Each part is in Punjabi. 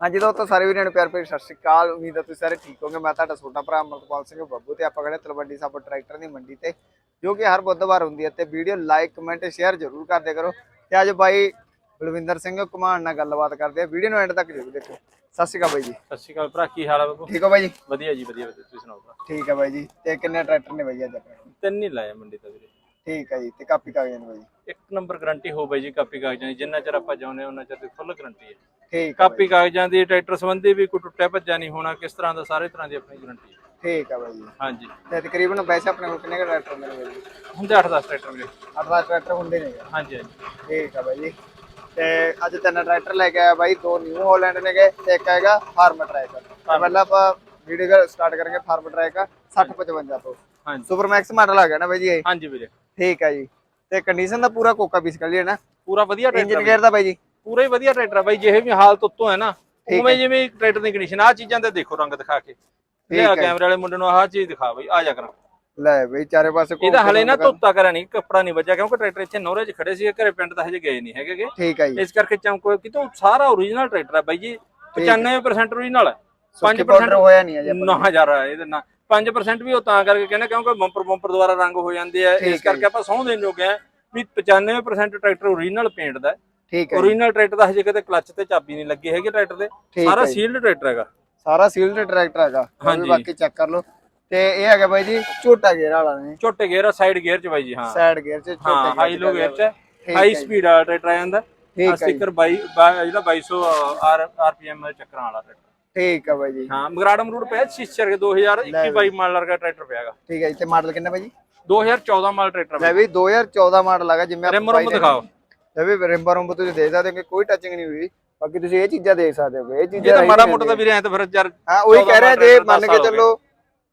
ਹਾਂਜੀ ਦੋਸਤੋ ਸਾਰੇ ਵੀਰਾਂ ਨੂੰ ਪਿਆਰ ਭਰੀ ਸਤਿ ਸ਼੍ਰੀ ਅਕਾਲ ਉਮੀਦ ਹੈ ਤੁਸੀਂ ਸਾਰੇ ਠੀਕ ਹੋਗੇ ਮੈਂ ਤੁਹਾਡਾ ਛੋਟਾ ਭਰਾ ਅਮਰਪਾਲ ਸਿੰਘ ਬੱਬੂ ਤੇ ਆਪਾਂ ਖੜੇ ਤਲਵੰਡੀ ਸਾਬੋ ਟਰੈਕਟਰ ਦੀ ਮੰਡੀ ਤੇ ਜੋ ਕਿ ਹਰ ਬੁੱਧਵਾਰ ਹੁੰਦੀ ਹੈ ਤੇ ਵੀਡੀਓ ਲਾਈਕ ਕਮੈਂਟ ਸ਼ੇਅਰ ਜ਼ਰੂਰ ਕਰਦੇ ਕਰੋ। ਤੇ ਅੱਜ ਬਾਈ ਬਲਵਿੰਦਰ ਸਿੰਘ ਕੁਮਾਰ ਨਾਲ ਗੱਲਬਾਤ ਕਰਦੇ ਆ। ਵੀਡੀਓ ਨੂੰ ਐਂਡ ਤੱਕ ਜ਼ਰੂਰ ਦੇਖੋ ਸਤਿ ਸ਼੍ਰੀ ਅਕਾਲ ਬਾਈ ਜੀ। ਸਤਿ ਸ਼੍ਰੀ ਅਕਾਲ ਭਰਾ ਕੀ ਹਾਲ ਆ ਬਾਬੂ? ਠੀਕ ਹੋ ਬਾਈ ਜੀ? ਵਧੀਆ ਜੀ ਵਧੀਆ ਵਧੀਆ। ਤੁਸੀਂ ਸੁਣਾਓ ਭਰਾ? ਠੀਕ ਹੈ ਬਾਈ ਜੀ। ਤੇ ਕਿੰਨੇ ਟਰੈਕਟਰ ਨੇ ਬਾਈ ਅੱਜ ਆਪਣੇ? ਤਿੰਨ ਹੀ ਲਾਇਆ ਮੰਡੀ ਤੋਂ ਵੀਰੇ। ਠੀਕ ਹੈ ਜੀ ਤੇ ਕਾਪੀ ਕਾਗਜ਼ਾਂ ਨੇ ਬਾਈ ਇੱਕ ਨੰਬਰ ਗਾਰੰਟੀ ਹੋ ਬਾਈ ਜੀ ਕਾਪੀ ਕਾਗਜ਼ਾਂ ਦੀ। ਜਿੰਨਾ ਚਿਰ ਆਪਾਂ ਚਾਹੁੰਦੇ ਉਹਨਾਂ ਚਿਰ ਦੀ ਫੁੱਲ ਗਾਰੰਟੀ ਹੈ। ਠੀਕ ਬਾਈ, ਕਾਪੀ ਕਾਗਜ਼ਾਂ ਦੀ ਟਰੈਕਟਰ ਸੰਬੰਧੀ ਵੀ ਕੋਈ ਟੁੱਟਿਆ ਭੱਜਾ ਨਹੀਂ ਹੋਣਾ ਕਿਸ ਤਰ੍ਹਾਂ ਦਾ ਸਾਰੇ ਤਰ੍ਹਾਂ ਦੀ ਆਪਣੀ ਗਾਰੰਟੀ ਹੈ ਠੀਕ ਹੈ ਬਾਈ ਜੀ। ਹਾਂਜੀ। ਤੇ ਤਕਰੀਬਨ ਵੈਸੇ ਆਪਣੇ ਕੋਲ ਕਿੰਨੇ ਕੁ ਟਰੈਕਟਰ ਬਾਈ ਜੀ? ਹੁੰਦੇ 8-10 ਟਰੈਕਟਰ ਵੀਰੇ 8-10 ਟਰੈਕਟਰ ਹੁੰਦੇ ਨੇ। ਹਾਂਜੀ ਹਾਂਜੀ। ਠੀਕ ਆ ਬਾਈ ਜੀ। ਤੇ ਅੱਜ ਤਿੰਨ ਟਰੈਕਟਰ ਲੈ ਕੇ ਆਇਆ ਬਾਈ ਦੋ ਨਿਊ ਹਾਲੈਂਡ ਨੇਗੇ ਤੇ ਇੱਕ ਹੈਗਾ ਫਾਰਮ ਟਰੈਕ। ਪਹਿਲਾਂ ਆਪਾਂ ਵੀਡੀਓ ਸਟਾਰਟ ਕਰਾਂਗੇ ਫਾਰਮ ਟਰੈਕ 6055 ਤੋਂ। ਹਾਂਜੀ। ਸੁਪਰ ਮੈਕਸ ਮਾਡਲ ਆ ਗਿਆ ਨਾ ਬਾਈ ਜੀ ਇਹ? ਹਾਂਜੀ ਵੀਰੇ। ਠੀਕ ਆ ਜੀ। ਤੇ ਕੰਡੀਸ਼ਨ ਦਾ ਪੂਰਾ ਕੋਕਾ ਪੀਸ ਕਰ ਲਿਆ ਨਾ। ਪੂਰਾ ਵਧੀਆ ਇੰਜਨ ਟਰੈਕਟਰ ਗੇਅਰ ਦਾ ਬਾਈ ਜੀ? ਪੂਰਾ ਹੀ ਵਧੀਆ ਟਰੈਕਟਰ ਆ ਬਾਈ ਜਿਹੇ ਵੀ ਹਾਲਤ ਉੱਤੋਂ ਹੈ ਨਾ ਉਵੇਂ ਜਿਵੇਂ ਟਰੈਕਟਰ ਦੀ ਕੰਡੀਸ਼ਨ ਆ ਚੀਜ਼ਾਂ ਤੇ ਦੇਖੋ ਰੰਗ ਦਿਖਾ ਕੇ। ਲਿਆ ਕੈਮਰੇ ਵਾਲੇ ਮੁੰਡੇ ਨੂੰ ਆਹ ਚੀਜ਼ ਦਿਖਾ ਬਈ ਆ ਜਾ ਕਰਾਂ। ਲੈ ਬਈ ਚਾਰੇ ਪਾਸੇ ਘੁੰਮ ਇਹਦਾ ਹਲੇ ਨਾ ਧੁੱਤਾ ਕਰਿਆ ਨਹੀਂ ਕੱਪੜਾ ਨਹੀਂ ਵੱਜਿਆ ਕਿਉਂਕਿ ਟਰੈਕਟਰ ਇੱਥੇ ਨੌਰੇ 'ਚ ਖੜੇ ਸੀ ਘਰੇ ਪਿੰਡ ਤਾਂ ਹਜੇ ਗਏ ਨਹੀਂ ਹੈਗੇ। ਠੀਕ ਆ ਜੀ। ਇਸ ਕਰਕੇ ਚਮਕੋ ਕਿਤੋਂ ਸਾਰਾ ਓਰੀਜਨਲ ਟਰੈਕਟਰ ਹੈ ਬਾਈ ਜੀ 95% ਓਰੀਜਨਲ ਹੈ। ਸੁੱਕੀ ਪਾਊਡਰ 5% ਹੋਇਆ ਨਹੀਂ ਅਜੇ ਨਾ ਹਜ਼ਾਰ ਇਹਦੇ ਨਾਲ 5% ਵੀ ਉਹ ਤਾਂ ਕਰਕੇ ਕਹਿੰਦੇ ਕਿਉਂਕਿ ਬੰਪਰ ਬੰਪਰ ਦੁਆਰਾ ਰੰਗ ਹੋ ਜਾਂਦੇ ਆ। ਇਸ ਕਰਕੇ ਆਪਾਂ ਸਹੁੰ ਦੇਣ ਜੋਗੇ ਆ ਵੀ 95% ਟਰੈਕਟਰ ਓਰੀਜਨਲ ਪੇਂਟ ਦਾ ਠੀਕ ਹੈ ਓਰੀਜਨਲ ਟਰੈਕਟਰ ਦਾ ਹਜੇ ਕਦੇ ਕਲੱਚ ਤੇ ਚਾਬੀ ਨਹੀਂ ਲੱਗੀ ਹੈਗੀ ਟਰੈਕਟਰ ਦੇ। ਸਾਰਾ ਹੈ। ਸੀਲਡ ਟਰੈਕਟਰ ਹੈਗਾ। ਸਾਰਾ ਸੀਲਡ ਟਰੈਕਟਰ ਹੈਗਾ। ਹਾਂਜੀ। ਬਾਕੀ ਚੈੱਕ ਕਰ ਲਓ। ਤੇ ਇਹ ਹੈਗਾ ਬਾਈ ਜੀ ਛੋਟਾ ਗੇਅਰ ਵਾਲਾ ਨੇ ਛੋਟੇ ਗੇਅਰ ਸਾਈਡ ਗੇਅਰ 'ਚ ਬਾਈ ਜੀ ਹਾਂ। ਸਾਈਡ ਗੇਅਰ ਚ ਛੋਟੇ ਹਾਂ ਹਾਈ ਲੋ ਗੇਅਰ 'ਚ ਹਾਈ ਹੈ। ਸਪੀਡ ਵਾਲਾ ਟਰੈਕਟਰ ਆ ਜਾਂਦਾ। ਠੀਕ ਹੈ। ਸਟicker 22 ਬਾ- ਜਿਹੜਾ 2200 ਆਰ ਆਰਪੀਐਮ ਚੱਕਰਾਂ ਵਾਲਾ ਟਰੈਕਟਰ ਠੀਕ ਆ ਬਾਈ ਜੀ। ਹਾਂ ਮਗਰਾੜਮ ਰੂਟ ਪਿਆ ਸ਼ੀਸ਼ਰ ਕੇ 2021 22 ਮਾਡਲ ਦਾ ਟਰੈਕਟਰ ਪਿਆਗਾ ਠੀਕ ਹੈ ਜੀ ਤੇ ਮਾਡਲ ਕਿੰਨਾ ਬਾਈ ਜੀ? 2014 ਮਾਡਲ ਟਰੈਕਟਰ ਲੈ ਵੀ 2014 ਮਾਡਲ ਹੈਗਾ ਜਿਵੇਂ ਰੁਮ ਦਿਖਾਓ। ਲੈ ਵੀ ਰਿੰਬਾ ਰੁੰਬ ਤੁਸੀਂ ਦੇਖ ਸਕਦੇ ਹੋ ਕਿ ਕੋਈ ਟੱਚਿੰਗ ਨਹੀਂ ਹੋਈ। ਬਾਕੀ ਤੁਸੀਂ ਇਹ ਚੀਜ਼ਾਂ ਦੇਖ ਸਕਦੇ ਹੋ ਇਹ ਇਹ ਚੀਜ਼ਾਂ ਤਾਂ ਮਾੜਾ ਮੋਟਾ ਤਾਂ ਵੀਰੇ ਐ ਤਾਂ ਫਿਰ ਯਾਰ ਹਾਂ ਉਹੀ 14 ਕਹਿ ਰਿਹਾ ਜੇ ਮੰਨ ਕੇ ਚੱਲੋ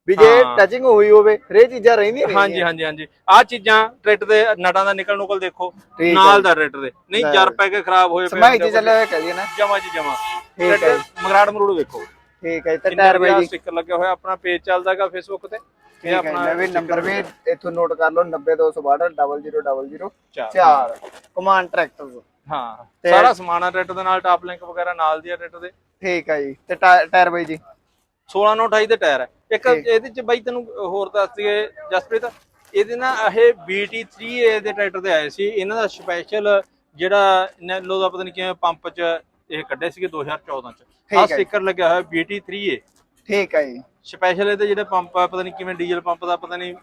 ਵੀ ਜੇ। ਟੱਚਿੰਗ ਹੋਈ ਹੋਵੇ ਫਿਰ ਇਹ ਚੀਜ਼ਾਂ ਰਹਿੰਦੀਆਂ ਨਹੀਂ ਹਾਂਜੀ ਹਾਂਜੀ ਹਾਂਜੀ। ਆ ਚੀਜ਼ਾਂ ਟਰੈਕਟਰ ਦੇ ਨਟਾਂ ਦਾ ਨਿਕਲ ਨੁਕਲ ਦੇਖੋ ਨਾਲ ਦਾ ਟਰੈਕਟਰ ਦੇ। ਨਹੀਂ। ਜਰ ਪੈ ਕੇ ਖਰਾਬ ਹੋਏ ਸਮਾਈ ਚ ਚੱਲਿਆ ਹੋਇਆ ਕਹੀਏ ਨਾ। ਜਮਾ ਜੀ ਜਮਾ। ਠੀਕ ਹੈ ਮਗਰਾੜ ਮਰੂੜ ਵੇਖੋ ਠੀਕ ਹੈ ਜੀ, ਤੇ ਟਾਇਰ ਬਾਈ ਜੀ ਸਟicker ਲੱਗਿਆ ਹੋਇਆ ਆਪਣਾ ਪੇਜ ਚੱਲਦਾਗਾ ਫੇਸਬੁੱਕ ਤੇ। ਠੀਕ ਹੈ ਲੈ ਵੀ ਨੰਬਰ ਵੀ ਇੱਥੋਂ ਨੋਟ ਕਰ ਲਓ 90262 0000 ਚਾਰ। 4 ਕਮਾਂਡ ਟਰੈਕਟਰ ਹਾਂ ਤੇ- ਸਾਰਾ ਸਮਾਨ ਆ ਟਰੈਕਟਰ ਦੇ ਨਾਲ ਟਾਪ ਲਿੰਕ ਵਗੈਰਾ ਨਾਲ ਦੀ ਆ ਟਰੈਕਟਰ ਦੇ। ਠੀਕ ਹੈ ਜੀ ਤੇ ਟਾਇਰ ਟਾਇਰ ਬਾਈ ਜੀ। 16 ਨੋਟ 28 ਦੇ ਟਾਇਰ ਹੈ ਇੱਕ ਇਹਦੇ ਚ ਬਾਈ ਤੈਨੂੰ ਹੋਰ ਦੱਸ ਦਈਏ ਜਸਪ੍ਰੀਤ ਇਹਦੇ ਨਾਲ ਇਹ BT3A ਦੇ ਟਰੈਕਟਰ ਦੇ ਆਏ ਸੀ। ਇਹਨਾਂ ਦਾ ਸਪੈਸ਼ਲ ਜਿਹੜਾ ਨੈਲੋ ਦਾ ਪਤਾ ਨਹੀਂ ਕਿਵੇਂ ਪੰਪ ਚ ਇਹ ਕੱਢੇ ਸੀਗੇ 2014 ਚ। ਆ। ਸਟicker ਲੱਗਿਆ ਹੋਇਆ BT3A ਠੀਕ ਹੈ ਜੀ। ਸਪੈਸ਼ਲ ਇਹਦੇ ਜਿਹੜੇ ਪੰਪ ਆ ਪਤਾ ਨਹੀਂ ਕਿਵੇਂ ਡੀਜ਼ਲ ਪੰਪ ਦਾ ਪਤਾ ਨਹੀਂ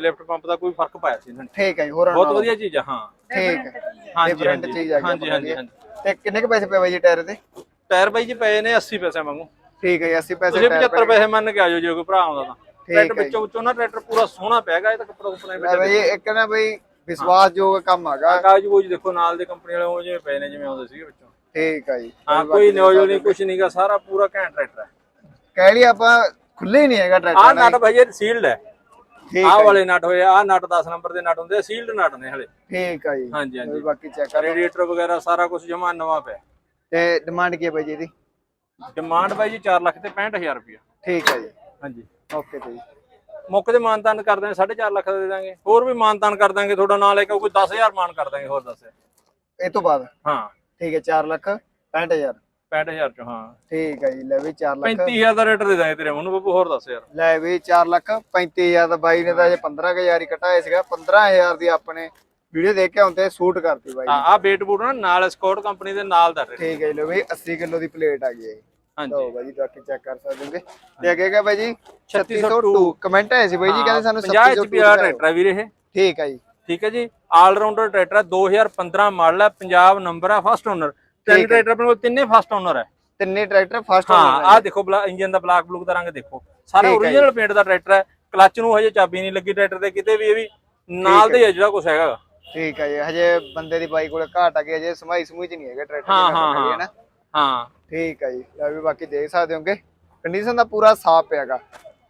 ਲਿਫਟ ਪੰਪ ਦਾ ਕੋਈ ਫ਼ਰਕ ਪਾਇਆ ਸੀ ਇਹਨਾਂ ਨੇ। ਠੀਕ ਹੈ ਜੀ ਹੋਰ ਬਹੁਤ ਵਧੀਆ ਚੀਜ਼ ਆ ਹਾਂ। ਠੀਕ ਹੈ। ਹਾਂਜੀ Different ਚੀਜ਼ ਆ ਹਾਂਜੀ ਹਾਂਜੀ। ਹਾਂਜੀ ਤੇ ਕਿੰਨੇ ਕੁ ਪੈਸੇ ਪਏ ਬਾਈ ਜੀ ਟਾਇਰ ਦੇ? ਟਾਇਰ ਬਾਈ ਜੀ ਪਏ ਨੇ 80 ਪੈਸੇ ਵਾਂਗੂ। ਠੀਕ ਹੈ ਜੀ 80 ਪੈਸੇ ਤੁਸੀਂ ਟਾਇਰ 75 ਪੈਸੇ ਮੰਨ ਕੇ ਆਜੋ ਜੇ ਕੋਈ ਭਰਾ ਆਉਂਦਾ ਤਾਂ। ਟਰੈਕਟਰ ਵਿੱਚੋਂ ਵਿੱਚੋਂ ਨਾ ਟਰੈਕਟਰ ਪੂਰਾ ਸੋਹਣਾ ਪਿਆਗਾ ਇਹ ਤਾਂ ਕੱਪੜਾ ਕੁਪੜਾ ਲੈ ਬਈ ਇੱਕ ਨਾ ਬਈ ਵਿਸ਼ਵਾਸਯੋਗ ਕੰਮ ਹੈਗਾ। ਕਾਗਜ਼ ਬੋਝ ਦੇਖੋ ਨਾਲ ਦੇ ਕੰਪਨੀ ਵਾਲੇ ਉਹ ਜਿਵੇਂ ਪਏ ਨੇ ਜਿਵੇਂ ਆਉਂਦੇ ਸੀਗੇ ਵਿੱਚੋਂ। ਠੀਕ ਹੈ ਜੀ। ਹਾਂ ਕੋਈ ਨਿਓਜਲ ਨਹੀਂ ਕੁਝ ਨਹੀਂਗਾ ਸਾਰਾ ਪੂਰਾ ਘੈਂਟ ਟਰੈਕਟਰ ਹੈ। ਕਹਿ ਲਈ ਆਪਾਂ ਖੁੱਲੇ ਹੀ ਨਹੀਂ ਹੈਗਾ ਆਹ ਟਰੈਕਟਰ ਨਟ ਭਾਈ ਇਹ ਸੀਲਡ ਹੈ। ਠੀਕ ਹੈ ਵਾਲੇ ਨਟ ਹੋਏ ਆਹ ਨਟ 10 ਨੰਬਰ ਦੇ ਨਟ ਹੁੰਦੇ ਆ ਸੀਲਡ ਨਟ ਨੇ ਹਲੇ। ਠੀਕ ਹੈ ਜੀ। ਹਾਂਜੀ ਹਾਂਜੀ। ਬਾਕੀ ਚੈੱਕ ਕਰ। ਰੇਡੀਏਟਰ ਵਗੈਰਾ ਸਾਰਾ ਕੁਝ ਜਮਾ ਨਵਾਂ ਪਿਆ। ਤੇ ਡਿਮਾਂਡ ਕੀ ਹੈ ਬਾਈ ਜੀ ਇਹਦੀ? ਡਿਮਾਂਡ ਬਾਈ ਜੀ 4 ਲੱਖ ਤੇ 65000 ਰੁਪਇਆ। ਠੀਕ ਹੈ ਜੀ। ਹਾਂਜੀ। ਓਕੇ ਜੀ। ਮੁੱਕ ਦੇ ਮਾਨਤਾਨ ਕਰ ਦਾਂਗੇ 4.5 ਲੱਖ ਦਾ ਦੇ ਦਾਂਗੇ। ਹੋਰ ਵੀ ਮਾਨਤਾਨ ਕਰ ਦਾਂਗੇ ਤੁਹਾਡਾ ਨਾਂ ਲੈ ਕੇ ਕੋਈ 10000 ਮਾਨ ਕਰ ਦਾਂਗੇ ਹੋਰ ਦੱਸ। ਇਹ ਤੋਂ ਬਾਅਦ? ਹਾਂ। ਠੀਕ ਹੈ 4 ਲੱਖ 65000 65000 ਚੋਂ ਹਾਂ। ਠੀਕ ਹੈ ਜੀ ਲੈ ਵੀ 4 ਲੱਖ। 35000 ਦਾ ਰੇਟ ਦੇ ਦਾਂਗੇ ਤੇਰੇ ਮੂੰਹ ਨੂੰ ਬੱਬੂ ਹੋਰ ਦੱਸ ਯਾਰ। ਲੈ ਵੀ 4 ਲੱਖ 35000 ਦਾ ਬਾਈ ਨੇ ਤਾਂ ਜੇ 15000 ਹੀ ਕਟਾਇਆ ਸੀਗਾ 15000 ਦੀ ਆਪਣੇ ਵੀਡੀਓ ਦੇਖ ਕੇ ਆਉਂਦੇ ਸੂਟ ਕਰਤੀ ਬਾਈ ਹਾਂ ਆ ਬੇਟ ਬੂਟ ਨਾਲ ਸਕਾਟ ਕੰਪਨੀ ਦੇ ਨਾਲ ਦਾ ਰੇਟ ਠੀਕ ਹੈ ਜੀ ਲੋ ਬਈ 80 ਕਿਲੋ ਦੀ ਪਲੇਟ ਆ ਗਈ ਹੈ ਹਾਂਜੀ। ਲੋ ਬਾਈ ਜੀ ਬਾਕੀ ਚੈੱਕ ਕਰ ਸਕਦੇ ਹੋਗੇ ਤੇ ਅੱਗੇ ਹੈਗਾ ਬਾਈ ਜੀ? 3602 ਕਮੈਂਟ ਆਏ ਸੀ ਬਾਈ ਜੀ ਕਹਿੰਦੇ ਸਾਨੂੰ 50 HP ਵਾਲਾ ਟਰੈਕਟਰ ਹੈ ਵੀਰੇ ਇਹ। ਠੀਕ ਹੈ ਜੀ। ਠੀਕ ਹੈ ਜੀ ਆਲ ਰਾਉਂਡਰ ਟਰੈਕਟਰ ਹੈ 2015 ਮਾਡਲ ਹੈ ਪੰਜਾਬ ਨੰਬਰ ਹੈ ਫਸਟ ਓਨਰ ਤਿੰਨ ਟਰੈਕਟਰ ਆਪਣੇ ਕੋਲ ਤਿੰਨੇ ਫਸਟ ਓਨਰ ਹੈ। ਤਿੰਨੇ ਟਰੈਕਟਰ ਫਸਟ ਹਾਂ ਆਹ ਦੇਖੋ ਇੰਜਨ ਦਾ ਬਲੈਕ ਬਲੂਕ ਦਾ ਰੰਗ ਦੇਖੋ। ਸਾਰਾ ਓਰੀਜਨਲ ਪੇਂਟ ਦਾ ਟਰੈਕਟਰ ਹੈ। ਕਲੱਚ ਨੂੰ ਹਜੇ ਚਾਬੀ ਨਹੀਂ ਲੱਗੀ ਟਰੈਕਟਰ ਦੇ ਕਿਤੇ ਵੀ ਇਹ ਵੀ ਨਾਲ ਦੇ ਜਿਹੜਾ ਕੁਝ ਹੈਗਾ। ਠੀਕ ਹੈ ਜੀ ਹਜੇ ਬੰਦੇ ਦੀ ਬਾਈ ਕੋਲੇ ਘਾਟ ਆ ਗਈ ਹਜੇ ਸਮਾਈ ਸਮੂਈ ਚ ਨਹੀਂ ਹੈਗਾ ਟਰੈਕਟਰ ਹਾਂ ਹਾਂ ਹਾਂ ਹਾਂ। ਠੀਕ ਹੈ ਜੀ ਲੈ ਵੀ ਬਾਕੀ ਦੇਖ ਸਕਦੇ ਹੋਗੇ। ਕੰਡੀਸ਼ਨ ਦਾ ਪੂਰਾ ਸਾਫ਼ ਪਿਆਗਾ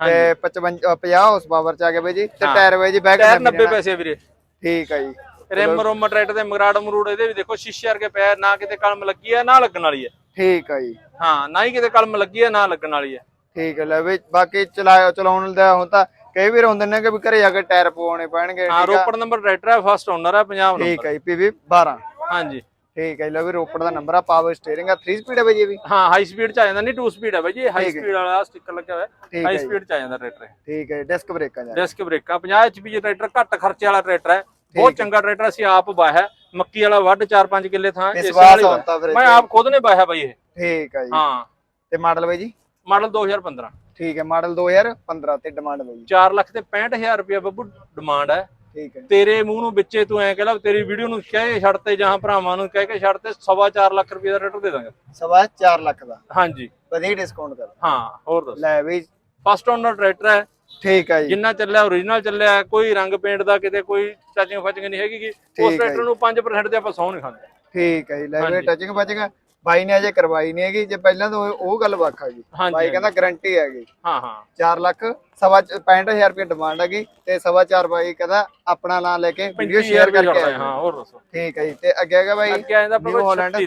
ਤੇ 55 ਅ, 50 ਹਾਰਸ ਪਾਵਰ ਚ ਆ ਗਿਆ ਬਾਈ ਜੀ ਤੇ। ਟਾਇਰ ਬਾਈ ਜੀ ਬੈਕ ਟਾਇਰ 90 ਪੈਸੇ ਵੀਰੇ। ਠੀਕ ਹੈ ਜੀ। ਰਿਮ ਰੋਮ ਟਰੈਕਟਰ ਦੇ ਮਗਰਾੜ ਮਰੂੜ ਇਹਦੇ ਵੀ ਦੇਖੋ ਸ਼ੀਸ਼ੇ ਵਰਗੇ ਪੈਰ ਨਾ ਕਿਤੇ ਕਲਮ ਲੱਗੀ ਹੈ ਨਾ ਲੱਗਣ ਵਾਲੀ ਹੈ ਠੀਕ ਹੈ ਜੀ। ਹਾਂ ਨਾ ਹੀ ਕਿਤੇ ਕਲਮ ਲੱਗੀ ਹੈ ਨਾ ਲੱਗਣ ਵਾਲੀ ਹੈ ਠੀਕ ਹੈ ਲੈ ਵੀ ਬਾਕੀ ਚਲਾਇਓ ਚਲਾਉਣ ਦਾ ਹੁਣ ਤਾਂ ਕਈ ਵਾਰ ਹੁੰਦੇ ਨੇ ਕਿ ਵੀ ਘਰੇ ਜਾ ਕੇ ਟਾਇਰ ਪਵਾਉਣੇ ਪੈਣਗੇ ਹਾਂ ਠੀਕ ਆ। ਰੋਪੜ ਨੰਬਰ ਟਰੈਕਟਰ ਹੈ ਫਸਟ ਓਨਰ ਹੈ ਪੰਜਾਬ ਠੀਕ ਨੰਬਰ ਹੈ ਜੀ ਪੀਵੀ 12 ਹਾਂਜੀ। ਠੀਕ ਹੈ ਜੀ, ਲਓ ਵੀ ਰੋਪੜ ਦਾ ਨੰਬਰ ਆ ਪਾਵਰ ਸਟੀਅਰਿੰਗ ਆ 3 ਸਪੀਡ ਹੈ ਬਾਈ ਇਹ ਵੀ। ਹਾਂ ਹਾਈ ਸਪੀਡ ਚ ਆ ਜਾਂਦਾ ਨਹੀਂ 2 ਸਪੀਡ ਹੈ ਬਾਈ ਜੀ ਹਾਈ ਠੀਕ। ਸਪੀਡ ਵਾਲਾ ਸਟicker ਲੱਗਿਆ ਹੋਇਆ ਠੀਕ ਹਾਈ ਜੀ। ਸਪੀਡ ਚ ਆ ਜਾਂਦਾ ਟਰੈਕਟਰ ਠੀਕ ਹੈ ਡਿਸਕ ਬ੍ਰੇਕਾਂ ਜਾ। ਡਿਸਕ ਬ੍ਰੇਕਾਂ 50 ਐਚਪੀ ਦੇ ਟਰੈਕਟਰ ਘੱਟ ਖਰਚੇ ਵਾਲਾ ਟਰੈਕਟਰ ਹੈ। ਬਹੁਤ। ਚੰਗਾ ਟਰੈਕਟਰ ਅਸੀਂ ਆਪ ਵਾਹਿਆ ਮੱਕੀ ਵਾਲਾ ਵੱਢ 4-5 ਕਿੱਲੇ ਥਾਂ। ਸੌਂਤਾ ਫਿਰ ਮੈਂ ਆਪ ਖੁਦ ਨੇ ਵਾਹਿਆ ਬਾਈ ਇਹ। ਠੀਕ ਹੈ ਜੀ। ਹਾਂ। ਤੇ ਮਾਡਲ ਬਾਈ ਜੀ? ਮਾਡਲ 2015 ਠੀਕ ਹੈ ਮਾਡਲ 2015 ਤੇ ਡਿਮਾਂਡ ਬਾਈ ਜੀ। 4 ਲੱਖ ਤੇ 65000 ਰੁਪਏ ਬੱਬੂ ਡਿਮਾਂਡ ਹੈ। ਠੀਕ ਹੈ। ਤੇਰੇ ਮੂੰਹ ਨੂੰ ਵਿੱਚੇ ਤੂੰ ਐ ਕਹਿ ਲਾ ਤੇਰੀ ਵੀਡੀਓ ਨੂੰ ਕਹਿ ਛੱਡ ਤੇ ਜਾਂ ਭਰਾਵਾਂ ਨੂੰ ਕਹਿ ਕੇ ਛੱਡ ਤੇ ਸਵਾ ਚਾਰ ਲੱਖ ਰੁਪਏ ਦਾ ਟਰੈਕਟਰ ਦੇ ਦਾਂਗੇ। ਸਵਾ 4 ਲੱਖ ਦਾ। ਹਾਂਜੀ। ਵਧੀਆ ਡਿਸਕਾਊਂਟ ਕਰ। ਹਾਂ ਹੋਰ ਦੱਸ। ਲੈ ਬਈ ਫਸਟ ਓਨਰ ਟਰੈਕਟਰ ਹੈ। ਠੀਕ ਹੈ ਜੀ। ਜਿੰਨਾ ਚੱਲਿਆ ਓਰੀਜਨਲ ਚੱਲਿਆ ਕੋਈ ਰੰਗ ਪੇਂਟ ਦਾ ਕਿਤੇ ਕੋਈ ਟੱਚਿੰਗ ਫਚਿੰਗ ਨਹੀਂ ਹੈਗੀ ਉਸ ਟਰੈਕਟਰ ਨੂੰ 5% ਤੇ ਆਪਾਂ ਸੌ ਨਹੀਂ ਖਾਂਦੇ। ਠੀਕ ਹੈ ਜੀ ਲੈ ਹਾਂਜੀ। ਟੱਚਿੰਗ ਫਚਿੰਗ ਬਾਈ ਨੇ ਅਜੇ ਕਰਵਾਈ ਨਹੀਂ ਹੈਗੀ ਜੇ ਪਹਿਲਾਂ ਤੋਂ ਉਹ- ਗੱਲ ਵੱਖ ਆ ਗਈ ਬਾਈ। ਕਹਿੰਦਾ ਗਾਰੰਟੀ ਹੈਗੀ ਹਾਂ ਹਾਂ। 4 ਲੱਖ ਸਵਾ 65000 ਰੁਪਏ ਡਿਮਾਂਡ ਹੈਗੀ ਤੇ ਸਵਾ 4 ਬਾਈ ਕਹਿੰਦਾ ਆਪਣਾ ਨਾਮ ਲੈ ਕੇ ਵੀਡੀਓ 25000 ਸ਼ੇਅਰ ਕਰਕੇ ਹੈ, ਆਇਆ। ਹੋਰ ਦੱਸੋ। ਠੀਕ ਹੈ ਜੀ ਤੇ ਅੱਗੇ ਹੈਗਾ ਬਾਈ ਅੱਗੇ ਆਇੰਦਾ New ਪਰ Holland।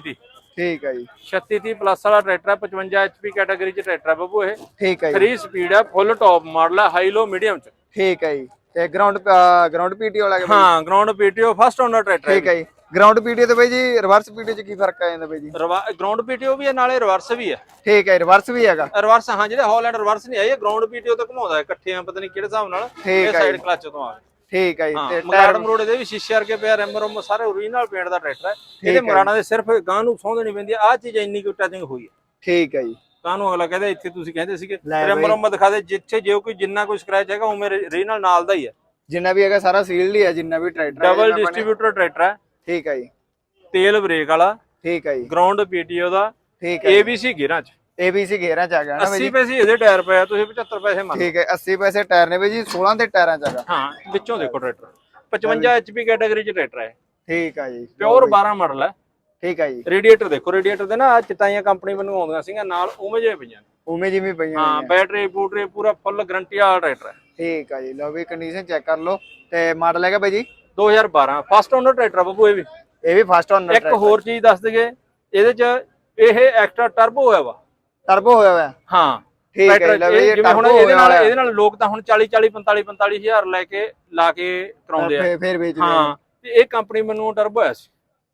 36 ਦੀ ਠੀਕ ਹੈ ਜੀ। 36 ਦੀ ਪਲੱਸ ਵਾਲਾ ਟਰੈਕਟਰ ਹੈ 55 ਐਚਪੀ ਕੈਟਾਗਰੀ ਚ ਟਰੈਕਟਰ ਹੈ ਬੱਬੂ ਇਹ। ਠੀਕ ਹੈ ਜੀ। 3 ਸਪੀਡ ਹੈ ਫੁੱਲ ਟੌਪ ਮਾਡਲ ਹੈ ਹਾਈ ਲੋ ਮੀਡੀਅਮ ਚ। ਠੀਕ ਹੈ ਜੀ। ਤੇ ਗਰਾਊਂਡ ਗਰਾਊਂਡ ਪੀਟੀ ਵਾਲਾ ਹੈਗਾ ਬਾਈ? ਹਾਂ ground PTO first owner tractor ਠੀਕ ਹੈ ਜੀ। ਗਰਾਊਂਡ ਪੀਟੀ ਤੇ ਬਾਈ ਜੀ ਰਿਵਰਸ ਪੀਟੀ ਚ ਕੀ ਫ਼ਰਕ ਆ ਜਾਂਦਾ ਬਾਈ ਜੀ? ਗਰਾਊਂਡ ਪੀਟੀਓ ਵੀ ਹੈ ਨਾਲੇ ਰਿਵਰਸ ਵੀ ਹੈ ਠੀਕ ਹੈ ਰਿਵਰਸ ਵੀ ਹੈਗਾ। ਰਿਵਰਸ ਹਾਂ ਜਿਹੜੇ ਹਾਲੈਂਡ ਰਿਵਰਸ ਨਹੀਂ ਆਏ ਗਰਾਊਂਡ ਪੀਟੀਓ ਤੋਂ ਘੁਮਾਉਂਦਾ ਹੈ ਇਕੱਠਿਆਂ ਪਤਾ ਨਹੀਂ ਕਿਹੜੇ ਹਿਸਾਬ ਨਾਲ ਇਹ ਸਾਈਡ। ਕਲਚ ਤੋਂ ਆ। ਠੀਕ ਹੈ ਜੀ ਤੇ ਮਗਾੜ ਟਾਇਰ ਮਰੋੜੇ ਦੇ ਵੀ ਸ਼ੀਸ਼ੇ ਵਰਗੇ ਪਿਆ ਰੈਮ ਰੋਮ ਸਾਰੇ ਓਰੀਜਨਲ ਪੇਂਟ ਦਾ ਟਰੈਕਟਰ ਹੈ ਇਹਦੇ ਮਰਾਣਾ ਦੇ ਸਿਰਫ ਗਾਂ ਨੂੰ ਸੌਂ ਦੇਣੀ ਪੈਂਦੀ ਆਹ ਚੀਜ਼ ਇੰਨੀ ਕੁ ਟਚਿੰਗ ਹੋਈ ਹੈ ਠੀਕ ਹੈ ਜੀ। ਕਾਹਨੂੰ ਅਗਲਾ ਕਹਿੰਦਾ ਇੱਥੇ ਤੁਸੀਂ ਕਹਿੰਦੇ ਸੀਗੇ ਲੈ ਰੈਮ ਬਈ। ਰੋਮ ਦਿਖਾ ਦੇ ਜਿੱਥੇ ਜੇ ਕੋਈ ਜਿੰਨਾ ਕੋਈ ਸਕ੍ਰੈਚ ਹੈਗਾ ਉਹ ਮੇਰੇ ਰੀਜਨਲ ਨਾਲ ਦਾ ਹੀ ਹੈ ਜਿੰਨਾ ਵੀ ਹੈਗਾ ਸਾਰਾ ਸੀਲਡ ਹੀ ਹੈ ਜਿੰਨਾ ਵੀ ਟਰੈਕਟਰ ਹੈ ਡਬਲ ਡਿਸਟ੍ਰੀਬਿਊਟਰ ਟਰੈਕਟਰ ਹੈ ਠੀਕ ਹੈ ਜੀ। ਤੇਲ ਬ੍ਰੇਕ ਵਾਲਾ ਠੀਕ ਹੈ ਜੀ। ਗਰਾਊਂਡ ਪੀਟੀਓ ਦਾ ਠੀਕ ਹੈ ABC ਗੇਅਰਾਂ ਚ। ABC ਗੇਅਰਾਂ ਚ ਆ ਗਿਆ ਨਾ ਬਾਈ 80 ਜੀ ਪੈਸੇ ਇਹਦੇ ਟਾਇਰ ਪਏ ਆ ਤੁਸੀਂ 75 ਪੈਸੇ ਮੰਨ ਠੀਕ ਹੈ 80 ਪੈਸੇ ਟਾਇਰ ਨੇ ਬਾਈ ਜੀ 16 ਦੇ ਟਾਇਰਾਂ ਚ ਹੈਗਾ ਹਾਂ ਵਿੱਚੋਂ ਦੇਖੋ ਟਰੈਕਟਰ। 55 HP ਕੈਟਾਗਰੀ ਚ ਟਰੈਕਟਰ ਹੈ। ਠੀਕ ਹੈ ਜੀ। ਪਿਓਰ 12 ਮਾਡਲ ਹੈ। ਠੀਕ ਹੈ ਜੀ। ਰੇਡੀਏਟਰ ਦੇਖੋ ਰੇਡੀਏਟਰ ਦੇ ਨਾ ਚਿਤਾਈਆਂ ਕੰਪਨੀ ਮੈਨੂੰ ਆਉਂਦੀਆਂ ਸੀਗੀਆਂ ਨਾਲ ਉਵੇਂ ਜਿਹੇ ਪਈਆਂ ਨੇ। ਉਵੇਂ ਜਿਵੇਂ ਪਈਆਂ ਹਾਂ ਹੋਈਆਂ। ਬੈਟਰੀ ਬੂਟਰੀ ਪੂਰਾ ਫੁੱਲ ਗਾਰੰਟੀ ਵਾਲਾ ਟਰੈਕਟਰ ਹੈ। ਠੀਕ ਹੈ ਜੀ। ਲਓ ਵੀ ਕੰਡੀਸ਼ਨ ਚੈੱਕ ਕਰ ਲਓ। ਤੇ ਮਾਡਲ ਹੈਗਾ ਬਾਈ ਜੀ? 2012 ਫਸਟ ਓਨਰ ਟਰੈਕਟਰ ਆ ਬੱਬੂ ਇਹ ਵੀ। ਇਹ ਵੀ ਫਸਟ ਓਨਰ ਇੱਕ ਹੋਰ ਚੀਜ਼ ਦੱਸ ਦਈਏ ਇਹਦੇ ਚ ਇਹ ਐਕਸਟਰਾ ਟਰਬੋ ਹੋਇਆ ਵਾ। ਟਰਬੋ ਹੋਇਆ ਹੋਇਆ। ਹਾਂ। ਠੀਕ ਹੈ ਜੀ, ਲਓ ਇਹ ਜਿਵੇਂ ਹੁਣ turbo ਇਹਦੇ ਨਾਲ ਹੋਇਆ। ਇਹਦੇ ਨਾਲ ਲੋਕ ਤਾਂ ਹੁਣ 40 40 45 45 ਹਜ਼ਾਰ ਲੈ ਕੇ ਲਾ ਕੇ ਕਰਾਉਂਦੇ ਆ। ਫੇਰ ਫੇਰ ਵੇਚ ਹਾਂ ਤੇ ਇਹ ਕੰਪਨੀ ਮੈਨੂੰ ਟਰਬੋ ਆਇਆ ਸੀ।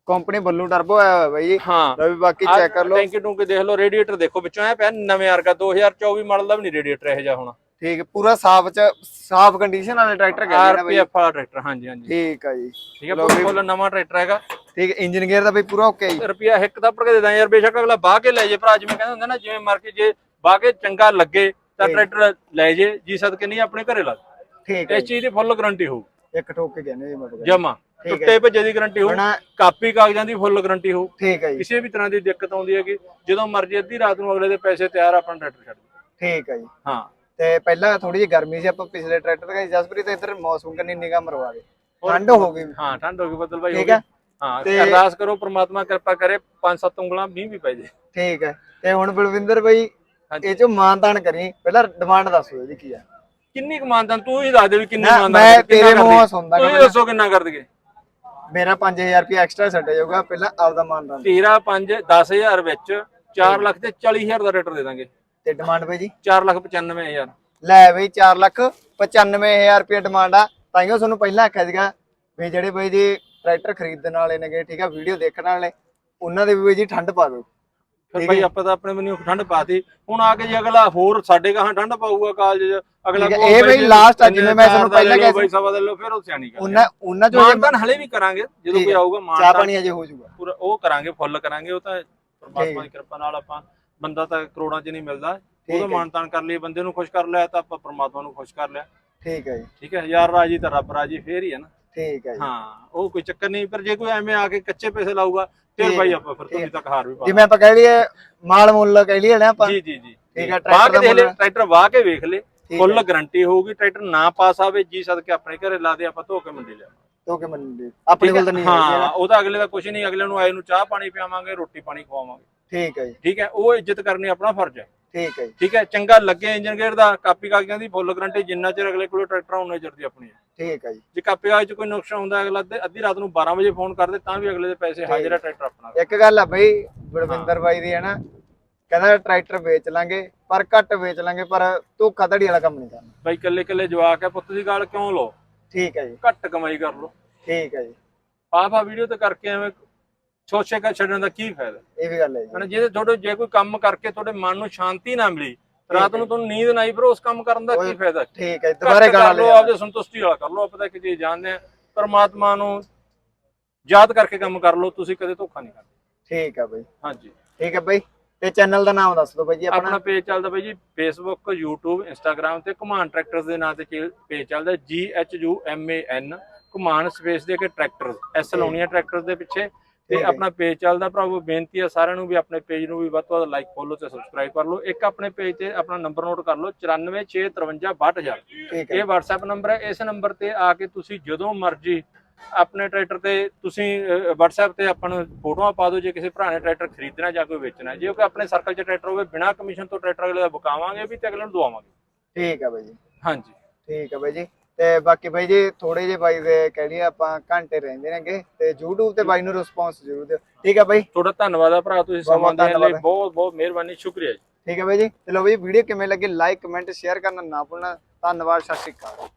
ਕੰਪਨੀ ਬੱਲੂ ਟਰਬੋ ਆਇਆ ਹੋਇਆ ਬਾਈ ਜੀ। ਹਾਂ। ਲਓ ਵੀ ਬਾਕੀ ਚੈੱਕ ਕਰ ਲਓ। ਟੈਂਕੀ ਟੂੰਕੀ ਦੇਖ ਲਓ ਰੇਡੀਏਟਰ ਦੇਖੋ ਵਿੱਚੋਂ ਐ ਪਿਆ ਨਵੇਂ ਵਰਗਾ 2024 ਮਾਡਲ ਦਾ ਵੀ ਨਹੀਂ ਰੇਡੀਏਟਰ ਇਹ ਜਿਹਾ ਹੋਣਾ। ਠੀਕ ਹੈ, ਪੂਰਾ ਸਾਫ਼ ਚ ਸਾਫ਼ ਕੰਡੀਸ਼ਨ ਵਾਲਾ ਟਰੈਕਟਰ ਕਹਿੰਦੇ ਨਾ ਬਾਈ ਆਰਪੀਐਫ ਵਾਲਾ ਟਰੈਕਟਰ ਹਾਂਜੀ ਹਾਂਜੀ। ਠੀਕ ਹੈ ਜੀ। ਠੀਕ ਹੈ ਫੁੱਲ ਨਵਾਂ ਟਰੈਕਟਰ ਹੈਗਾ। ਠੀਕ ਇੰਜਨ ਗੇਅਰ ਦਾ ਬਈ ਪੂਰਾ ਓਕੇ ਜੀ। ਰੁਪਿਆ ਇੱਕ ਤਾਂ ਪੜ ਕੇ ਦੇ ਦਾਂ ਯਾਰ ਬੇਸ਼ੱਕ ਅਗਲਾ ਬਾਹ ਕੇ ਲੈ ਜੇ ਭਰਾ ਜਿਵੇਂ ਕਹਿੰਦੇ ਹੁੰਦੇ ਨਾ ਜਿਵੇਂ ਮਾਰਕੇ ਜੇ ਬਾਹ ਕੇ ਚੰਗਾ ਲੱਗੇ ਤਾਂ। ਟਰੈਕਟਰ ਲੈ ਜੇ ਜੀ ਸਦਕੇ ਨਹੀਂ ਆਪਣੇ ਘਰੇ ਲਾ ਠੀਕ ਹੈ ਇਸ ਚੀਜ਼ ਦੀ ਫੁੱਲ ਗਾਰੰਟੀ ਹੋਊ। ਇੱਕ ਠੋਕ ਕੇ ਕਹਿੰਦੇ ਜੀ ਮਤਲਬ ਜਮਾ। ਟੁੱਟੇ ਭੱਜੇ ਦੀ ਗਾਰੰਟੀ ਹੋਊ। ਕਾਪੀ ਕਾਗਜ਼ਾਂ ਦੀ ਫੁੱਲ ਗਾਰੰਟੀ ਹੋਊ। ਠੀਕ ਹੈ ਜੀ। ਕਿਸੇ ਵੀ ਤਰ੍ਹਾਂ ਦੀ ਦਿੱਕਤ ਆਉਂਦੀ ਹੈਗੀ ਜਦੋਂ ਮਰਜ਼ੀ ਅੱਧੀ ਰਾਤ ਨੂੰ ਅਗਲੇ ਦੇ ਪੈਸੇ ਤਿਆਰ ਆਪਣਾ ਟਰੈਕਟਰ ਛੱਡ। ਠੀਕ ਹੈ ਜੀ। ਹਾਂ। ਤੇ ਪਹਿਲਾਂ ਥੋੜੀ ਜਿਹੀ ਗਰਮੀ ਸੀ ਆਪਾਂ ਪਿਛਲੇ ਟਰੈਕਟਰ ਤੇ ਜਸਪ੍ਰੀਤ ਇੱਧਰ ਮੌਸਮ ਕੰਨੀ ਨਿਗਾਹ ਮਰਵਾ ਦੇ ਠੰਡ ਹੋ ਗਈ। ਹਾਂ ਠੰਡ ਹੋ ਗਈ ਬਦਲ ਭਾਈ ਹੋ ਗਈ ਹੈ। ਤੇ- ਅਰਦਾਸ ਕਰੋ ਪ੍ਰਮਾਤਮਾ ਕਿਰਪਾ ਕਰੇ ਪੰਜ ਸੱਤ ਉਂਗਲਾਂ ਮੀਂਹ ਵੀ ਪੈ ਜੇ। ਠੀਕ ਹੈ ਤੇ ਹੁਣ ਬਲਵਿੰਦਰ ਬਾਈ। ਇਹ ਚੋਂ ਮਾਨਤਾਨ ਕਰੀ ਪਹਿਲਾਂ ਡਿਮਾਂਡ ਦੱਸੋ ਇਹਦੀ ਕੀ ਆ। ਕਿੰਨੀ ਕਮਾਨਦਾਨ ਤੂੰ ਹੀ ਦੱਸ ਦੇ ਵੀ ਕਿੰਨੀ ਨਾ, ਕਮਾਨਦਾਨ ਮੈਂ ਤੇਰੇ ਮੂੰਹੋਂ? ਸੁਣਦਾ ਤੂੰ ਦੱਸੋ ਕਿੰਨਾ ਕਰ ਦਈਏ ਮੇਰਾ 5000 ਰੁਪਏ ਐਕਸਟਰਾ ਛੱਡ ਜਾਊਗਾ ਪਹਿਲਾਂ ਆਪਦਾ ਮਾਨਤਾਨ। 13 5 10000 ਵਿੱਚ 4 ਲੱਖ ਤੇ 40000 ਦਾ ਰੇਟਰ ਦੇ ਦਾਂਗੇ। ਤੇ ਡਿਮਾਂਡ ਬਾਈ ਜੀ? 4 ਲੱਖ 95000 ਲੈ ਬਈ 4 ਲੱਖ 95000 ਰੁਪਏ ਡਿਮਾਂਡ ਆ। ਤਾਈਓ ਤੁਹਾਨੂੰ ਪਹਿਲਾਂ ਆਖਿਆ ਸੀਗਾ ਵੀ ਜਿਹੜੇ ਬਈ ਜੀ ਟਰੈਕਟਰ ਖਰੀਦਣ ਵਾਲੇ ਨੇਗੇ ਠੀਕ ਆ ਵੀਡੀਓ ਦੇਖਣ ਵਾਲੇ ਉਹਨਾਂ ਦੇ ਵੀ ਬਈ ਜੀ ਠੰਡ ਪਾ ਦਿਓ ਫਿਰ ਹੈ। ਆਪਾਂ ਤਾਂ ਆਪਣੇ ਬੰਨਿਓ ਠੰਡ ਪਾਤੀ ਹੁਣ ਆ ਕੇ ਜੇ ਅਗਲਾ ਹੋਰ ਸਾਡੇ ਕਹਾਂ ਠੰਡ ਪਾਊਗਾ ਕਾਲਜ ਅਗਲਾ ਇਹ ਬਈ last ਆ, ਜਿਵੇਂ ਮੈਂ ਤੁਹਾਨੂੰ ਲੈ ਪਹਿਲਾਂ ਕਿਹਾ ਬਈ ਸੀ। ਸਵਾ ਦੇ ਲਓ ਫਿਰ ਉਹ ਸਿਆਣੀ ਗੱਲ ਉਹਨਾਂ ਉਹਨਾਂ ਜੇ ਮਾਨਤਾਨ ਹਲੇ ਵੀ ਕਰਾਂਗੇ ਜਦੋਂ ਕੋਈ। ਆਊਗਾ ਚਾਹ ਮਾਨਤਾਨ ਪਾਣੀ ਅਜੇ ਹੋ ਜਾਊਗਾ ਪੂਰਾ ਉਹ ਕਰਾਂਗੇ ਫੁੱਲ ਕਰਾਂਗੇ ਉਹ ਤਾਂ ਪਰਮਾਤਮਾ। ਦੀ ਕਿਰਪਾ ਨਾਲ ਆਪਾਂ ਬੰਦਾ ਤਾਂ ਕਰੋੜਾਂ 'ਚ ਨਹੀਂ ਮਿਲਦਾ ਉਹਦਾ। ਮਾਨਤਾਨ ਕਰ ਲਈ ਬੰਦੇ ਨੂੰ ਖੁਸ਼ ਕਰ ਲਿਆ ਤਾਂ ਆਪਾਂ ਪਰਮਾਤਮਾ ਨੂੰ ਖੁਸ਼ ਕਰ ਲਿਆ ਠੀਕ ਹੈ ਜੀ ਠੀਕ ਹੈ ਯਾਰ ਰਾਜੀ ਤਾਂ ਰੱਬ ਰਾਜੀ ਫੇਰ ਹੀ ਹੈ ਨਾ ਠੀਕ ਹੈ ਜੀ। ਹਾਂ ਉਹ ਕੋਈ ਚੱਕਰ ਨਹੀਂ ਪਰ ਜੇ ਕੋਈ ਐਵੇਂ ਆ ਕੇ ਕੱਚੇ ਪੈਸੇ ਲਾਊਗਾ ਫਿਰ ਭਾਈ ਆਪਾਂ ਫਿਰ ਤੁਸੀਂ ਤੱਕ ਹਾਰ ਵੀ ਪਾ ਜਿਵੇਂ ਆਪਾਂ ਕਹਿ ਲਈਏ ਮਾਲ ਮੁੱਲ ਕਹਿ ਲਈਏ ਨਾ ਆਪਾਂ। ਜੀ ਜੀ ਜੀ। ਠੀਕ ਹੈ, ਟਰੈਕਟਰ ਦੇਖ ਲੈ ਟਰੈਕਟਰ ਵਾਹ ਕੇ ਵੇਖ ਲੈ ਫੁੱਲ। ਗਾਰੰਟੀ ਹੋਊਗੀ ਟਰੈਕਟਰ ਨਾ ਪਾਸ ਆਵੇ ਜੀ ਸਦਕੇ ਆਪਣੇ ਘਰੇ ਲਾ ਦੇ ਆਪਾਂ ਧੋ ਕੇ ਮੰਡੀ ਲਿਆ ਕਿ ਮੰਨ ਆਪਣੇ ਕੋਲ ਤਾਂ ਨਹੀਂ ਹਾਂ। ਉਹਦਾ ਅਗਲੇ ਦਾ ਕੁਝ ਨਹੀਂ ਅਗਲੇ ਨੂੰ ਆਏ ਨੂੰ ਚਾਹ ਪਾਣੀ ਪਿਆਵਾਂਗੇ ਰੋਟੀ ਪਾਣੀ ਖਵਾਵਾਂਗੇ। ਠੀਕ ਹੈ ਜੀ। ਠੀਕ ਹੈ ਉਹ ਇੱਜ਼ਤ ਕਰਨੀ ਆਪਣਾ ਫਰਜ਼ ਹੈ। ਠੀਕ ਹੈ ਜੀ। ਠੀਕ ਹੈ ਚੰਗਾ ਲੱਗੇ ਇੰਜਨ ਗੇਅਰ ਦਾ ਕਾਪੀ ਕਾਗਜ਼ਾਂ ਦੀ ਫੁੱਲ ਗਾਰੰਟੀ ਜਿੰਨਾ ਚਿਰ ਅਗਲੇ ਕੋਲ ਟਰੈਕਟਰ ਉਹਨਾਂ ਚਿਰ ਦੀ ਆਪਣੀ ਹੈ। ਠੀਕ ਹੈ ਜੀ। ਜੇ ਕਾਪੀ ਕਾਗਜ਼ 'ਚ ਕੋਈ ਨੁਕਸਾਨ ਹੁੰਦਾ ਅਗਲਾ ਅੱਧੇ- ਅੱਧੀ ਰਾਤ ਨੂੰ 12 ਵਜੇ ਫੋਨ ਕਰਦੇ ਤਾਂ ਵੀ ਅਗਲੇ ਦੇ ਪੈਸੇ ਹਾਜ਼ਰ ਹੈ ਟਰੈਕਟਰ ਆਪਣਾ। ਇੱਕ ਗੱਲ ਆ ਬਈ ਬਲਵਿੰਦਰ ਬਾਈ ਦੀ ਹੈ ਨਾ ਕਹਿੰਦਾ ਟਰੈਕਟਰ ਵੇਚ ਲਾਂਗੇ ਪਰ ਘੱਟ ਵੇਚ ਲਾਂਗੇ ਪਰ ਧੋਖਾ ਧੜੀ ਵਾਲਾ ਕੰਮ ਨਹੀਂ ਕਰਨਾ। ਬਾਈ ਕੱਲੇ ਕੱਲੇ ਜਵਾਕ ਹੈ ਪੁੱਤ ਦੀ ਗਾਲ ਕਿਉਂ ਲੋ ਠੀਕ ਹੈ ਜੀ। ਘੱਟ ਕਮਾਈ ਕਰ ਲੋ ਠੀਕ ਹੈ ਜੀ। ਆਪ ਆ ਵੀਡੀਓ ਤੇ ਕਰਕੇ ਐਵੇਂ ਸੋਚੇ ਕਾ ਛੱਡਣ ਦਾ ਕੀ ਫਾਇਦਾ? ਇਹ ਵੀ ਗੱਲ ਹੈ ਜੀ। ਹਨਾ ਜੇ ਤੁਹਾਡੇ ਜੇ ਕੋਈ ਕੰਮ ਕਰਕੇ ਤੁਹਾਡੇ ਮਨ ਨੂੰ ਸ਼ਾਂਤੀ ਨਾ ਮਿਲੀ ਰਾਤ ਨੂੰ ਤੁਹਾਨੂੰ ਨੀਂਦ ਨਾ ਆਈ ਫਿਰ ਉਸ ਕੰਮ ਕਰਨ ਦਾ ਕੀ ਫਾਇਦਾ? ਠੀਕ ਹੈ ਜੀ, ਦੁਬਾਰੇ ਗਾਣਾ ਲਓ ਆਪਦੇ ਸੰਤੁਸ਼ਟੀ ਵਾਲਾ ਕਰ ਲਓ ਆਪਾਂ ਇੱਕ ਚੀਜ਼ ਜਾਣਦੇ ਆ ਪਰਮਾਤਮਾ ਨੂੰ ਯਾਦ ਕਰਕੇ ਕੰਮ ਕਰ ਲਓ ਤੁਸੀਂ ਕਦੇ ਧੋਖਾ ਨਹੀਂ ਕਰਦੇ। ਠੀਕ ਹੈ ਬਾਈ। ਹਾਂਜੀ। ਠੀਕ ਹੈ ਬਾਈ ਤੇ ਚੈਨਲ ਦਾ ਨਾਮ ਦੱਸ ਦਿਓ ਬਾਈ ਜੀ ਆਪਣਾ। ਪੇਜ ਚੱਲਦਾ ਬਾਈ ਜੀ ਫੇਸਬੁੱਕ YouTube Instagram ਤੇ ਘੁਮਾਨ ਟਰੈਕਟਰਸ ਦੇ ਨਾਂ ਤੇ ਪੇਜ ਚੱਲਦਾ G H U M A N Ghuman space ਦੇ ਕੇ ਟਰੈਕਟਰਸ ਐਸ ਲਾਉਣੀਆਂ ਟਰੈਕਟਰਸ ਦੇ ਪਿੱਛੇ। ਤੇ। ਆਪਣਾ ਪੇਜ ਚੱਲਦਾ ਭਰਾਵੋ ਬੇਨਤੀ ਹੈ ਸਾਰਿਆਂ ਨੂੰ ਵੀ ਆਪਣੇ ਪੇਜ ਨੂੰ ਵੀ ਵੱਧ ਤੋਂ ਵੱਧ ਲਾਈਕ ਫੋਲੋ ਤੇ ਸਬਸਕ੍ਰਾਈਬ ਕਰ ਲਓ। ਇੱਕ ਆਪਣੇ ਪੇਜ ਤੇ ਆਪਣਾ ਨੰਬਰ ਨੋਟ ਕਰ ਲਓ 9465562000 ਠੀਕ ਹੈ ਇਹ WhatsApp ਨੰਬਰ ਹੈ ਇਸ ਨੰਬਰ ਤੇ ਆ ਕੇ ਤੁਸੀਂ ਜਦੋਂ ਮਰਜ਼ੀ ਆਪਣੇ ਟਰੈਕਟਰ ਤੇ ਤੁਸੀਂ WhatsApp ਤੇ ਆਪਾਂ ਨੂੰ ਫੋਟੋਆਂ ਪਾ ਦਿਓ ਜੇ ਕਿਸੇ ਭਰਾ ਨੇ ਟਰੈਕਟਰ ਖਰੀਦਣਾ ਜਾਂ ਕੋਈ ਵੇਚਣਾ। ਜੇ ਕੋਈ ਆਪਣੇ ਸਰਕਲ 'ਚ ਟਰੈਕਟਰ ਹੋਵੇ ਬਿਨਾਂ ਕਮਿਸ਼ਨ ਤੋਂ ਟਰੈਕਟਰ ਅਗਲੇ ਦਾ ਬੁਕਾਵਾਂਗੇ ਵੀ ਤੇ ਅਗਲੇ ਨੂੰ ਦਵਾਵਾਂਗੇ। ਠੀਕ ਹੈ ਬਾਈ ਜੀ। ਹਾਂਜੀ। ਠੀਕ ਹੈ ਬਾਈ ਜੀ। ਤੇ ਬਾਕੀ ਬਾਈ ਜੀ ਥੋੜੇ ਜਿਹੇ ਬਾਈ ਦੇ ਕਹਿ ਲਈਏ ਆਪਾਂ ਘੰਟੇ ਰਹਿੰਦੇ ਨੇਗੇ ਤੇ YouTube ਤੇ ਬਾਈ ਨੂੰ ਰਿਸਪੌਂਸ ਜ਼ਰੂਰ ਦਿਓ। ਠੀਕ ਹੈ ਬਾਈ? ਤੁਹਾਡਾ ਧੰਨਵਾਦ ਆ ਭਰਾ ਤੁਸੀਂ ਸਮਾਂ ਦੇਣ ਲਈ। ਬਹੁਤ ਬਹੁਤ ਮਿਹਰਬਾਨੀ ਸ਼ੁਕਰੀਆ ਜੀ। ਠੀਕ ਹੈ ਬਾਈ ਜੀ। ਚਲੋ ਬਾਈ ਵੀਡੀਓ ਕਿਵੇਂ ਲੱਗੀ? ਲਾਈਕ ਕਮੈਂਟ ਸ਼ੇਅਰ ਕਰਨਾ ਨਾ ਭੁੱਲਣਾ। ਧੰਨਵਾਦ ਸਤਿ ਸ਼੍ਰੀ ਅਕਾਲ।